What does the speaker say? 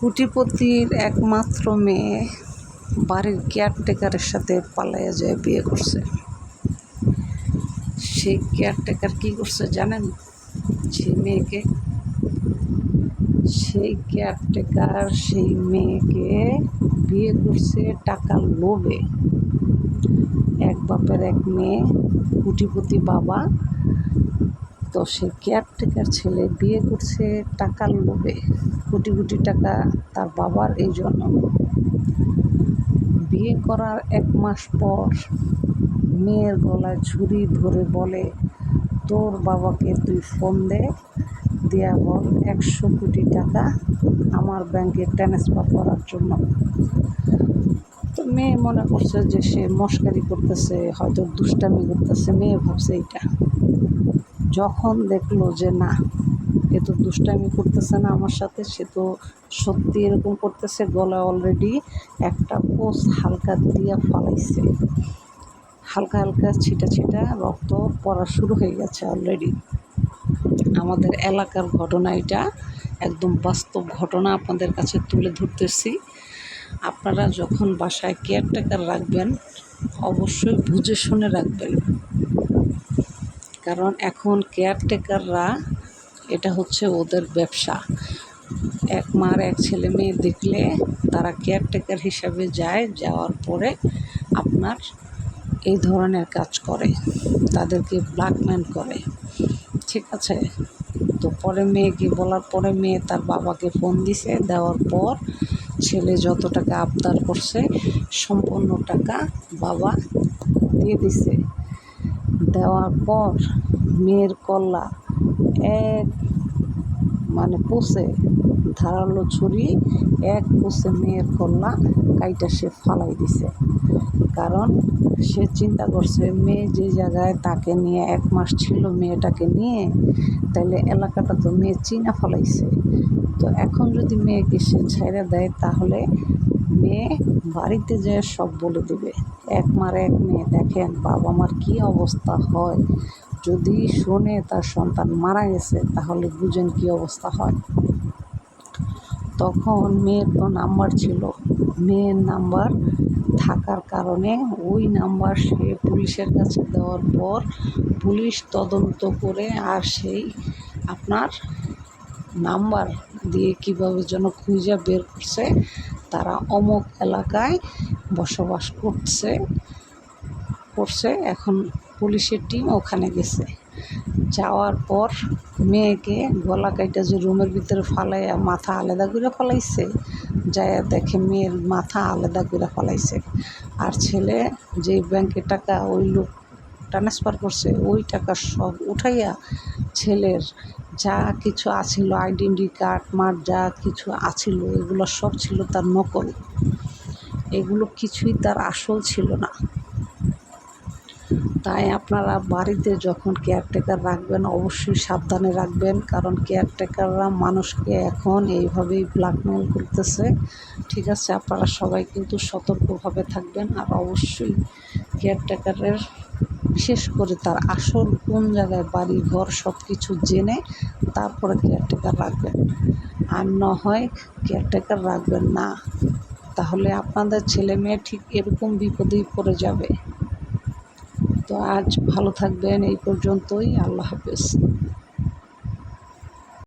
কুটিপতির একমাত্র মেয়ে বাড়ির কেয়ারটেকারের সাথে পালাইয়া যায় বিয়ে করছে। সেই কেয়ারটেকার কী করছে জানেন? সেই মেয়েকে? সেই কেয়ারটেকার সেই মেয়েকে বিয়ে করছে টাকার লোভে। এক বাপের এক মেয়ে কুটিপতি বাবা তো সে কেয়ারটেকার ছেলে বিয়ে করছে টাকার লোভে, কোটি কোটি টাকা তার বাবার এই জন্য। বিয়ে করার এক মাস পর মেয়ের গলায় ছুরি ধরে বলে, তোর বাবাকে তুই ফোন দে, দেয়া বল একশো কোটি টাকা আমার ব্যাংকে ট্রান্সফার করার জন্য। তো মেয়ে মনে করছে যে সে মস্কারি করতেছে, হয়তো দুষ্টামি করতেছে, মেয়ে ভাবছে এইটা। যখন দেখল যে না, এ তো দুষ্টামি করতেছে না আমার সাথে, সে তো সত্যি এরকম করতেছে গলা অলরেডি একটা পোষ হালকা দিয়া ফালাইছে। হালকা হালকা ছিটা ছিটা রক্ত পড়া শুরু হয়ে গেছে অলরেডি আমাদের এলাকার ঘটনা এটা, একদম বাস্তব ঘটনা আপনাদের কাছে তুলে ধরতেছি। আপনারা যখন বাসায় কেয়ারটেকার রাখবেন, অবশ্যই বুঝে শুনে রাখবেন। কারণ এখন কেয়ারটেকাররা এটা হচ্ছে ওদের ব্যবসা। এক মার এক ছেলে মেয়ে দেখলে তারা কেয়ারটেকার হিসাবে যায়, যাওয়ার পরে আপনার এই ধরনের কাজ করে, তাদেরকে ব্ল্যাকমেল করে। ঠিক আছে? তো পরে মেয়েকে বলার পরে মেয়ে তার বাবাকে ফোন দিছে, দেওয়ার পর ছেলে যত টাকা আবদার করছে, সম্পূর্ণ টাকা বাবা দিয়ে দিছে। দেওয়ার পর মেয়ের কল্লা এক মানে পোষে ধারালো ছুরি, এক পোষে মেয়ের কল্লা কাইটা সে ফালাই দিছে। কারণ সে চিন্তা করছে, মেয়ে যে জায়গায় তাকে নিয়ে এক মাস ছিল মেয়েটাকে নিয়ে তাহলে এলাকাটা তো মেয়ে চিনা ফলাইছে। তো এখন যদি মেয়েকে সে ছেড়ে দেয়, তাহলে মেয়ে বাড়িতে যেয়ে সব বলে দেবে। এক মার এক মেয়ে, দেখেন বাবা মার কী অবস্থা হয়। যদি শোনে তার সন্তান মারা গেছে, তাহলে বুঝেন কী অবস্থা হয়। তখন মেয়ের তো নাম্বার ছিল। মেয়ের নাম্বার থাকার কারণে ওই নাম্বার সে পুলিশের কাছে দেওয়ার পর পুলিশ তদন্ত করে আর সেই আপনার নাম্বার দিয়ে কীভাবে যেন খুঁজে বের করছে তারা অমুক এলাকায় বসবাস করছে করছে। এখন পুলিশের টিম ওখানে গেছে। যাওয়ার পর মেয়েকে গলা কাইটা যে রুমের ভিতরে ফালাইয়া মাথা আলাদা করে ফলাইছে যায় দেখে মেয়ের মাথা আলাদা করে ফলাইছে। আর ছেলে যে ব্যাংকে টাকা ওই লোক ট্রান্সফার করছে, ওই টাকা সব উঠাইয়া ছেলের যা কিছু আছিল আইডেন্টি কার্ড মার যা কিছু আছিল, এগুলো সব ছিল তার নকল। এগুলো কিছুই তার আসল ছিল না। তাই আপনারা বাড়িতে যখন কেয়ারটেকার রাখবেন, অবশ্যই সাবধানে রাখবেন, কারণ কেয়ারটেকাররা মানুষকে এখন এইভাবেই ব্ল্যাকমেল করতেছে। ঠিক আছে, আপনারা সবাই কিন্তু সতর্কভাবে থাকবেন, আর অবশ্যই কেয়ারটেকারের বিশেষ করে তার আসল কোন জায়গায় বাড়ি, ঘর সব কিছু জেনে তারপরে কেয়ারটেকার রাখবেন। আর না হয় কেয়ারটেকার রাখবেন না। তাহলে আপনাদের ছেলে মেয়ে ঠিক এরকম বিপদেই পড়ে যাবে। তো আজ ভালো থাকবেন, এই পর্যন্তই। আল্লাহ হাফেজ।